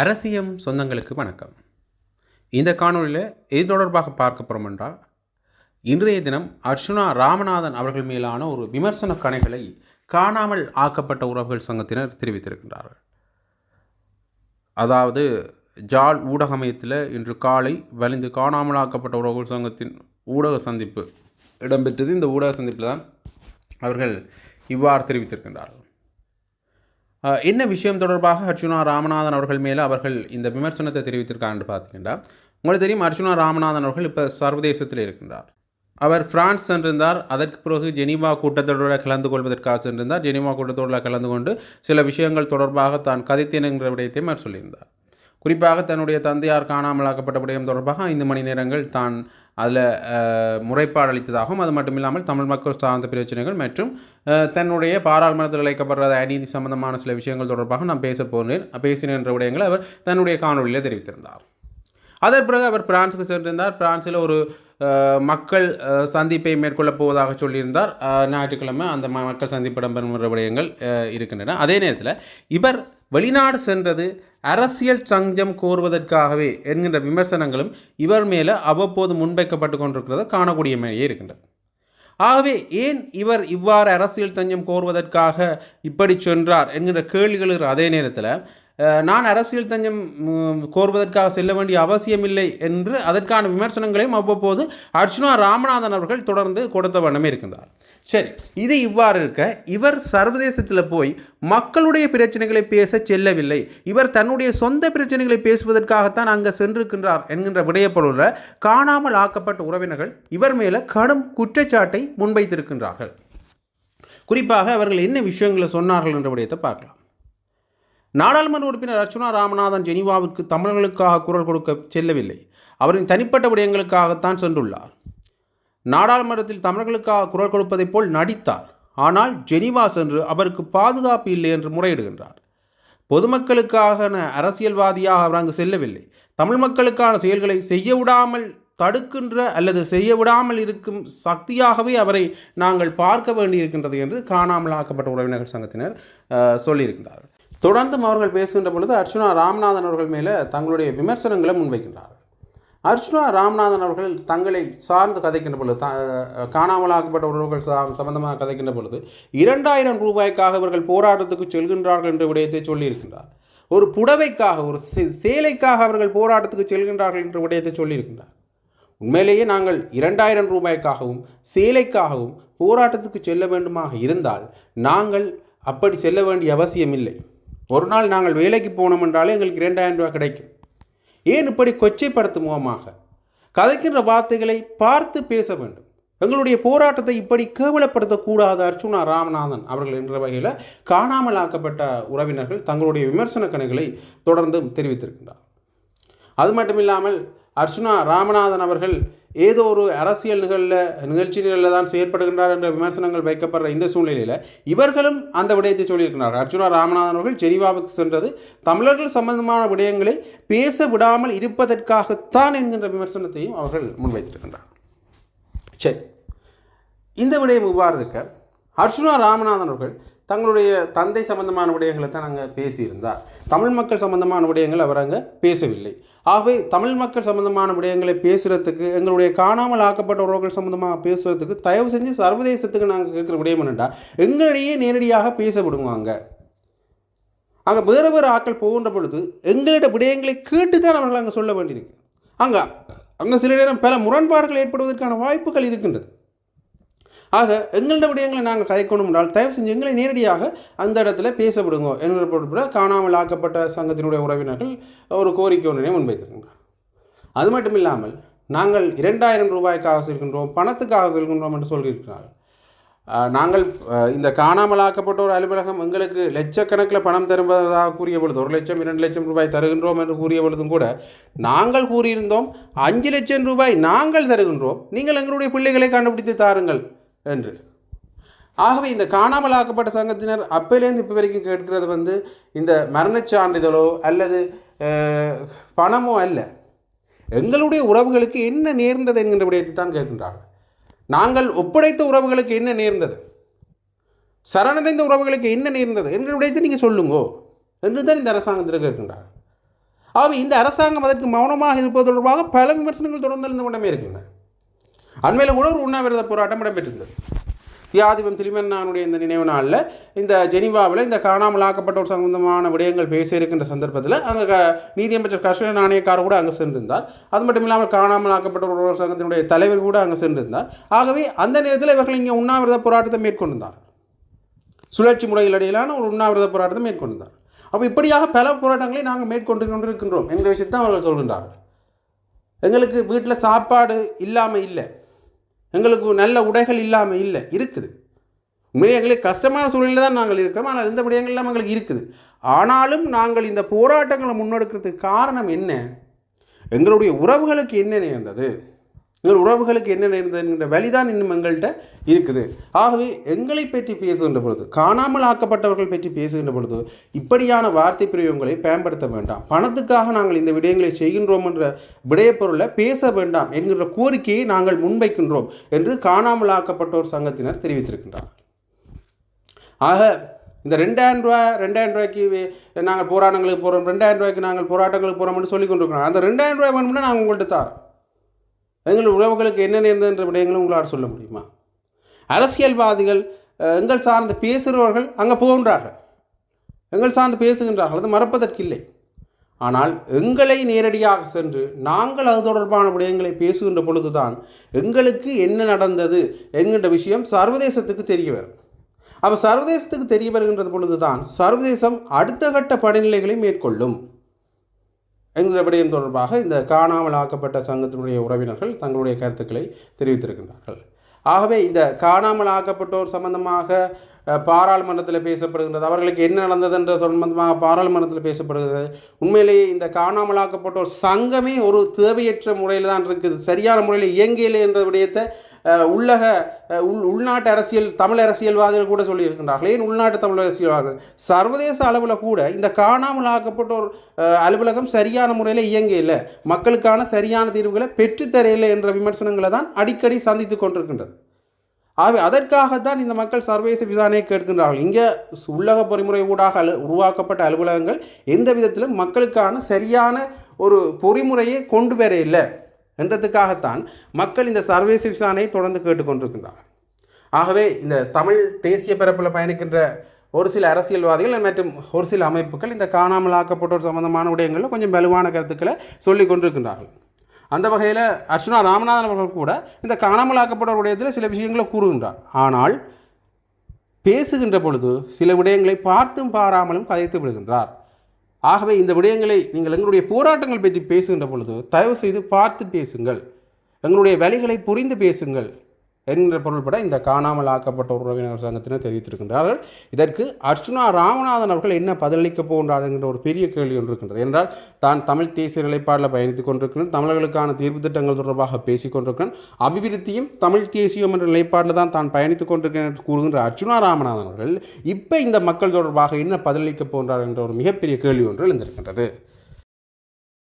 அரசியம் சொந்தங்களுக்கு வணக்கம். இந்த காணொளியில் இது தொடர்பாக பார்க்க போகிறோம் என்றால் இன்றைய தினம் அர்ச்சுனா ராமநாதன் அவர்கள் மேலான ஒரு விமர்சன கணைகளை காணாமல் ஆக்கப்பட்ட உறவுகள் சங்கத்தினர் தெரிவித்திருக்கின்றார்கள். அதாவது ஜால் ஊடகமயத்தில் இன்று காலை வலிந்து காணாமல் ஆக்கப்பட்ட உறவுகள் சங்கத்தின் ஊடக சந்திப்பு இடம்பெற்றது. இந்த ஊடக சந்திப்பில் தான் அவர்கள் இவ்வாறு தெரிவித்திருக்கின்றார்கள். என்ன விஷயம் தொடர்பாக அர்ச்சுனா ராமநாதன் அவர்கள் மேலே அவர்கள் இந்த விமர்சனத்தை தெரிவித்திருக்காங்கன்னு பார்த்தீங்கன்னா உங்களுக்கு தெரியும் அர்ச்சுனா ராமநாதன் அவர்கள் இப்போ சர்வதேசத்தில் இருக்கின்றார். அவர் பிரான்ஸ் சென்றிருந்தார் அதற்கு பிறகு ஜெனீவா கூட்டத்தோட கலந்து கொள்வதற்காக சென்றிருந்தார். ஜெனீவா கூட்டத்தொடரில் கலந்து கொண்டு சில விஷயங்கள் தொடர்பாக தான் கதைத்தேன் என்கிற விடயத்தையும் அவர் சொல்லியிருந்தார். குறிப்பாக தன்னுடைய தந்தையார் காணாமலாக்கப்பட்ட விடயம் தொடர்பாக ஐந்து மணி நேரங்கள் தான் அதில் முறைப்பாடு அளித்ததாகவும் அது மட்டும் இல்லாமல் தமிழ் மக்கள் சார்ந்த பிரச்சனைகள் மற்றும் தன்னுடைய பாராளுமன்றத்தில் அழைக்கப்படுற அநீதி சம்பந்தமான சில விஷயங்கள் தொடர்பாக நான் பேச போனேன் பேசினேன் என்ற விடயங்களை அவர் தன்னுடைய காணொலியில் தெரிவித்திருந்தார். அதன் பிறகு அவர் பிரான்ஸுக்கு சென்றிருந்தார். பிரான்ஸில் ஒரு மக்கள் சந்திப்பை மேற்கொள்ளப் போவதாக சொல்லியிருந்தார். ஞாயிற்றுக்கிழமை அந்த ம- மக்கள் சந்திப்பு இடம்பெறுகிற விடயங்கள் இருக்கின்றன. அதே நேரத்தில் இவர் வெளிநாடு சென்றது அரசியல் சஞ்சம் கோருவதற்காகவே என்கின்ற விமர்சனங்களும் இவர் மேலே அவ்வப்போது முன்வைக்கப்பட்டு கொண்டிருக்கிறத காணக்கூடிய மாதிரியே இருக்கின்றது. ஆகவே ஏன் இவர் இவ்வாறு அரசியல் தஞ்சம் கோருவதற்காக இப்படி சென்றார் என்கின்ற கேள்விகள் அதே நேரத்தில் நான் அரசியல் தஞ்சம் கோருவதற்காக செல்ல வேண்டிய அவசியமில்லை என்று அதற்கான விமர்சனங்களையும் அவ்வப்போது அர்ச்சுனா ராமநாதன் அவர்கள் தொடர்ந்து கொடுத்த வண்ணமே இருக்கின்றார். சரி இது இவ்வாறு இருக்க இவர் சர்வதேசத்தில் போய் மக்களுடைய பிரச்சனைகளை பேச செல்லவில்லை. இவர் தன்னுடைய சொந்த பிரச்சனைகளை பேசுவதற்காகத்தான் அங்கே சென்றிருக்கின்றார் என்கின்ற விடயப்பொருள காணாமல் ஆக்கப்பட்ட உறவினர்கள் இவர் மேலே கடும் குற்றச்சாட்டை முன்வைத்திருக்கின்றார்கள். குறிப்பாக அவர்கள் என்ன விஷயங்களை சொன்னார்கள் என்ற விடயத்தை பார்க்கலாம். நாடாளுமன்ற உறுப்பினர் அர்ச்சுனா ராமநாதன் ஜெனிவாவுக்கு தமிழர்களுக்காக குரல் கொடுக்க செல்லவில்லை. அவரின் தனிப்பட்ட விடயங்களுக்காகத்தான் சென்றுள்ளார். நாடாளுமன்றத்தில் தமிழர்களுக்காக குரல் கொடுப்பதைப் போல் நடித்தார். ஆனால் ஜெனீவா சென்று அவருக்கு பாதுகாப்பு இல்லை என்று முறையிடுகின்றார். பொதுமக்களுக்காக அரசியல்வாதியாக அவர் அங்கு செல்லவில்லை. தமிழ் மக்களுக்கான செயல்களை செய்ய விடாமல் தடுக்கின்ற அல்லது செய்ய விடாமல் இருக்கும் சக்தியாகவே அவரை நாங்கள் பார்க்க வேண்டியிருக்கின்றது என்று காணாமல் ஆக்கப்பட்ட உறவினர்கள் சங்கத்தினர் அஹ், சொல்லியிருக்கின்றார்கள். தொடர்ந்தும் அவர்கள் பேசுகின்ற பொழுது அர்ச்சுனா ராமநாதன் அவர்கள் மேலே தங்களுடைய விமர்சனங்களை முன்வைக்கின்றார்கள். அர்ச்சுனா ராமநாதன் அவர்கள் தங்களை சார்ந்து கதைக்கின்ற பொழுது த காணாமலாக்கப்பட்ட உறவுகள் சா சம்பந்தமாக கதைக்கின்ற பொழுது இரண்டாயிரம் ரூபாய்க்காக இவர்கள் போராட்டத்துக்கு செல்கின்றார்கள் என்ற விடயத்தை சொல்லியிருக்கின்றார். ஒரு புடவைக்காக ஒரு சே- சேலைக்காக அவர்கள் போராட்டத்துக்கு செல்கின்றார்கள் என்ற விடயத்தை சொல்லியிருக்கின்றார். உண்மையிலேயே நாங்கள் இரண்டாயிரம் ரூபாய்க்காகவும் சேலைக்காகவும் போராட்டத்துக்கு செல்ல வேண்டுமாக இருந்தால் நாங்கள் அப்படி செல்ல வேண்டிய அவசியமில்லை. ஒரு நாள் நாங்கள் வேலைக்கு போனோம் என்றாலே எங்களுக்கு இரண்டாயிரம் ரூபாய் கிடைக்கும். ஏன் இப்படி கொச்சைப்படுத்தும் முகமாக கதைக்கின்ற வார்த்தைகளை பார்த்து பேச வேண்டும். எங்களுடைய போராட்டத்தை இப்படி கேவலப்படுத்தக்கூடாது அர்ச்சுனா ராமநாதன் அவர்கள் என்ற வகையில் காணாமல் ஆக்கப்பட்ட உறவினர்கள் தங்களுடைய விமர்சன கணைகளை தொடர்ந்தும் தெரிவித்திருக்கின்றார். அது மட்டும் இல்லாமல் அர்ச்சுனா ராமநாதன் அவர்கள் ஏதோ ஒரு அரசியல் நிகழ்ல நிகழ்ச்சி நிகழ்ல தான் செயற்படுகின்றார் என்ற விமர்சனங்கள் வைக்கப்படுற இந்த சூழ்நிலையில் இவர்களும் அந்த விடயத்தை சொல்லியிருக்கிறார் அர்ச்சுனா ராமநாதன் அவர்கள் ஜெனீவாவுக்கு சென்றது. தமிழர்கள் சம்பந்தமான விடயங்களை பேச விடாமல் இருப்பதற்காகத்தான் என்கின்ற விமர்சனத்தையும் அவர்கள் முன்வைத்திருக்கின்றார். சரி. இந்த விடயம் இவ்வாறு இருக்க அர்ச்சுனா ராமநாதன் அவர்கள் தங்களுடைய தந்தை சம்பந்தமான விடயங்களை தான் அங்கே பேசியிருந்தார். தமிழ் மக்கள் சம்பந்தமான விடயங்கள் அவர் அங்கே பேசவில்லை. ஆகவே தமிழ் மக்கள் சம்பந்தமான விடயங்களை பேசுகிறதுக்கு எங்களுடைய காணாமல் ஆக்கப்பட்ட உறவுகள் சம்பந்தமாக பேசுகிறதுக்கு தயவு செஞ்சு சர்வதேசத்துக்கு நாங்கள் கேட்குற விடயம் என்னென்னா எங்களிடையே நேரடியாக பேச விடுவாங்க அங்கே வேறு வேறு ஆட்கள் போகின்ற பொழுது எங்களிட விடயங்களை கேட்டு தான் அவர்கள் அங்கே சொல்ல வேண்டியிருக்கு. அங்கே அங்கே சில நேரம் பல முரண்பாடுகள் ஏற்படுவதற்கான வாய்ப்புகள் இருக்கின்றது. ஆக எங்களிட விடயங்களை நாங்கள் கதைக்கணும் என்றால் தயவு செஞ்சு எங்களை நேரடியாக அந்த இடத்துல பேசப்படுங்க என்கிற பொருட்பட காணாமல் ஆக்கப்பட்ட சங்கத்தினுடைய உறவினர்கள் ஒரு கோரிக்கை ஒன்றினை முன்வைத்திருக்கின்றனர் அது மட்டும் இல்லாமல் நாங்கள் இரண்டாயிரம் ரூபாய்க்காக செல்கின்றோம் பணத்துக்காக செல்கின்றோம் என்று சொல்லியிருக்கிறார்கள். நாங்கள் இந்த காணாமல் ஆக்கப்பட்ட ஒரு அலுவலகம் எங்களுக்கு லட்சக்கணக்கில் பணம் தருவதாக கூறிய பொழுது ஒரு லட்சம் இரண்டு லட்சம் ரூபாய் தருகின்றோம் என்று கூறிய பொழுதும் கூட நாங்கள் கூறியிருந்தோம் அஞ்சு லட்சம் ரூபாய் நாங்கள் தருகின்றோம் நீங்கள் எங்களுடைய பிள்ளைகளை கண்டுபிடித்து தாருங்கள். என்று. ஆகவே இந்த காணாமல் ஆக்கப்பட்ட சங்கத்தினர் அப்பையிலேருந்து இப்போ வரைக்கும் கேட்கிறது வந்து இந்த மரணச் சான்றிதழோ அல்லது பணமோ அல்ல. எங்களுடைய உறவுகளுக்கு என்ன நேர்ந்தது என்கின்ற விடயத்தை தான் கேட்கின்றார்கள். நாங்கள் ஒப்படைத்த உறவுகளுக்கு என்ன நேர்ந்தது? சரணடைந்த உறவுகளுக்கு என்ன நேர்ந்தது? என்ற விடயத்தை நீங்கள் சொல்லுங்கோ என்று தான் இந்த அரசாங்கத்தில் கேட்கின்றார்கள். ஆகவே இந்த அரசாங்கம் அதற்கு மௌனமாக இருப்பது தொடர்பாக பல விமர்சனங்கள் தொடர்ந்து இருந்து கொண்டே இருக்கின்றன. அண்மையில் கூட ஒரு உண்ணாவிரத போராட்டம் இடம்பெற்றிருந்தது. தியாதிபம் திரிமன்னானுடைய இந்த நினைவு நாளில் இந்த ஜெனிவாவில் இந்த காணாமல் ஆக்கப்பட்டோர் சம்பந்தமான விடயங்கள் பேச இருக்கின்ற சந்தர்ப்பத்தில் அங்கே க நீதியமைச்சர் கர்ஷன நாணயக்கார் கூட அங்கே சென்றிருந்தார். அது மட்டும் இல்லாமல் காணாமல் ஆக்கப்பட்டோர் சங்கத்தினுடைய தலைவர் கூட அங்கே சென்றிருந்தார். ஆகவே அந்த நேரத்தில் இவர்கள் இங்கே உண்ணாவிரத போராட்டத்தை மேற்கொண்டிருந்தார். சுழற்சி முறையில் இடையிலான ஒரு உண்ணாவிரத போராட்டத்தை மேற்கொண்டிருந்தார். அப்போ இப்படியாக பல போராட்டங்களை நாங்கள் மேற்கொண்டு கொண்டிருக்கின்றோம் என்ற விஷயத்தை அவர்கள் சொல்கின்றார்கள். எங்களுக்கு வீட்டில் சாப்பாடு இல்லாமல் இல்லை. எங்களுக்கு நல்ல உடைகள் இல்லாமல் இல்லை இருக்குது. உண்மையிலே எங்களுக்கு கஷ்டமான சூழ்நிலை தான் நாங்கள் இருக்கிறோம் ஆனால் இந்த விடயங்கள்லாம் எங்களுக்கு இருக்குது. ஆனாலும் நாங்கள் இந்த போராட்டங்களை முன்னெடுக்கிறதுக்கு காரணம் என்ன? எங்களுடைய உறவுகளுக்கு என்ன நேர்ந்தது எங்கள் உறவுகளுக்கு என்ன நேர்ந்ததுங்கிற வழிதான் இன்னும் எங்கள்கிட்ட இருக்குது. ஆகவே எங்களை பற்றி பேசுகின்ற பொழுது காணாமல் ஆக்கப்பட்டவர்கள் பற்றி பேசுகின்ற பொழுது இப்படியான வார்த்தை பிரயோகங்களை பயன்படுத்த வேண்டாம். பணத்துக்காக நாங்கள் இந்த விடயங்களை செய்கின்றோம் என்ற விடயப்பொருளை பேச வேண்டாம் என்கிற கோரிக்கையை நாங்கள் முன்வைக்கின்றோம் என்று காணாமல் ஆக்கப்பட்டோர் சங்கத்தினர் தெரிவித்திருக்கின்றார். ஆக இந்த ரெண்டாயிரம் ரூபா ரெண்டாயிரம் ரூபாய்க்கு நாங்கள் போராட்டங்களுக்கு போகிறோம் ரெண்டாயிரம் ரூபாய்க்கு நாங்கள் போராட்டங்களுக்கு போகிறோம்னு சொல்லி கொண்டிருக்கிறோம் அந்த ரெண்டாயிரம் ரூபாய் வேணும்னா நாங்கள் உங்கள்கிட்ட தரோம் எங்கள் உறவுகளுக்கு என்ன நேர்ந்ததுன்ற விடயங்களும் உங்களால் சொல்ல முடியுமா? அரசியல்வாதிகள் எங்கள் சார்ந்து பேசுகிறவர்கள் அங்கே போகின்றார்கள். எங்கள் சார்ந்து பேசுகின்றார்கள். அது மறப்பதற்கில்லை. ஆனால் எங்களை நேரடியாக சென்று நாங்கள் அது தொடர்பான விடயங்களை பேசுகின்ற பொழுதுதான் எங்களுக்கு என்ன நடந்தது என்கின்ற விஷயம் சர்வதேசத்துக்கு தெரிய வரும். அப்போ சர்வதேசத்துக்கு தெரிய வருகின்றது பொழுதுதான் சர்வதேசம் அடுத்த கட்ட படிநிலைகளை மேற்கொள்ளும். என்கிற விடயம் தொடர்பாக இந்த காணாமல் ஆக்கப்பட்ட சங்கத்தினுடைய உறவினர்கள் தங்களுடைய கருத்துக்களை தெரிவித்திருக்கின்றார்கள். ஆகவே இந்த காணாமல் ஆக்கப்பட்டோர் சம்பந்தமாக பாராளுமன்றத்தில் பேசப்படுகின்றது. அவர்களுக்கு என்ன நடந்தது என்ற சம்பந்தமாக பாராளுமன்றத்தில் பேசப்படுகிறது. உண்மையிலேயே இந்த காணாமல் ஆக்கப்பட்டோர் சங்கமே ஒரு தேவையற்ற முறையில் தான் இருக்குது. சரியான முறையில் இயங்கியலை என்ற விடயத்தை உள்ளக உள் உள்நாட்டு அரசியல் தமிழ் அரசியல்வாதிகள் கூட சொல்லியிருக்கின்றார்கள். ஏன் உள்நாட்டு தமிழ் அரசியல்வாதிகள்? சர்வதேச அளவில் கூட இந்த காணாமல் ஆக்கப்பட்டோர் அலுவலகம் சரியான முறையில் இயங்க இல்லை. மக்களுக்கான சரியான தீர்வுகளை பெற்றுத்தரையில்லை என்ற விமர்சனங்களை தான் அடிக்கடி சந்தித்து கொண்டிருக்கின்றது. ஆகவே அதற்காகத்தான் இந்த மக்கள் சர்வதேச விசாரணையை கேட்கின்றார்கள். இங்கே உள்ளக பொறிமுறை ஊடாக அலு உருவாக்கப்பட்ட அலுவலகங்கள் எந்த விதத்திலும் மக்களுக்கான சரியான ஒரு பொறிமுறையை கொண்டு வர இல்லை என்றதுக்காகத்தான் மக்கள் இந்த சர்வதேச விசாரணையை தொடர்ந்து கேட்டுக்கொண்டிருக்கின்றார்கள் ஆகவே இந்த தமிழ் தேசிய பரப்பில் பயணிக்கின்ற ஒரு சில அரசியல்வாதிகள் மற்றும் ஒரு சில அமைப்புகள் இந்த காணாமல் ஆக்கப்பட்டோர் சம்பந்தமான விடயங்களில் கொஞ்சம் வலுவான கருத்துக்களை சொல்லிக் கொண்டிருக்கின்றார்கள். அந்த வகையில் அர்ச்சுனா ராமநாதன் அவர்கள் கூட இந்த காணாமல் ஆக்கப்பட்டோர் விடயத்தில் சில விஷயங்களை கூறுகின்றார். ஆனால் பேசுகின்ற பொழுது சில விடயங்களை பார்த்தும் பாராமலும் கதைத்து விடுகின்றார். ஆகவே இந்த விடயங்களை நீங்கள் எங்களுடைய போராட்டங்கள் பற்றி பேசுகின்ற பொழுது தயவு செய்து பார்த்து பேசுங்கள். எங்களுடைய வழிகளை புரிந்து பேசுங்கள். என்கிற பொருள்பட இந்த காணாமல் ஆக்கப்பட்ட உறவினர் சங்கத்தினர் தெரிவித்திருக்கின்றார்கள். இதற்கு அர்ச்சுனா ராமநாதன் அவர்கள் என்ன பதிலளிக்கப் போகின்றார் என்கிற ஒரு பெரிய கேள்வி ஒன்று இருக்கின்றது. என்றால் தான் தமிழ் தேசிய நிலைப்பாடில் பயணித்துக் கொண்டிருக்கிறேன் தமிழர்களுக்கான தீர்வு திட்டங்கள் தொடர்பாக பேசிக் கொண்டிருக்கிறேன் அபிவிருத்தியும் தமிழ் தேசியம் என்ற நிலைப்பாடில் தான் தான் பயணித்துக் கொண்டிருக்கிறேன் என்று கூறுகின்ற அர்ச்சுனா ராமநாதன் அவர்கள் இப்போ இந்த மக்கள் தொடர்பாக என்ன பதிலளிக்கப் போகின்றார் என்ற ஒரு மிகப்பெரிய கேள்வி ஒன்று எழுந்திருக்கின்றது.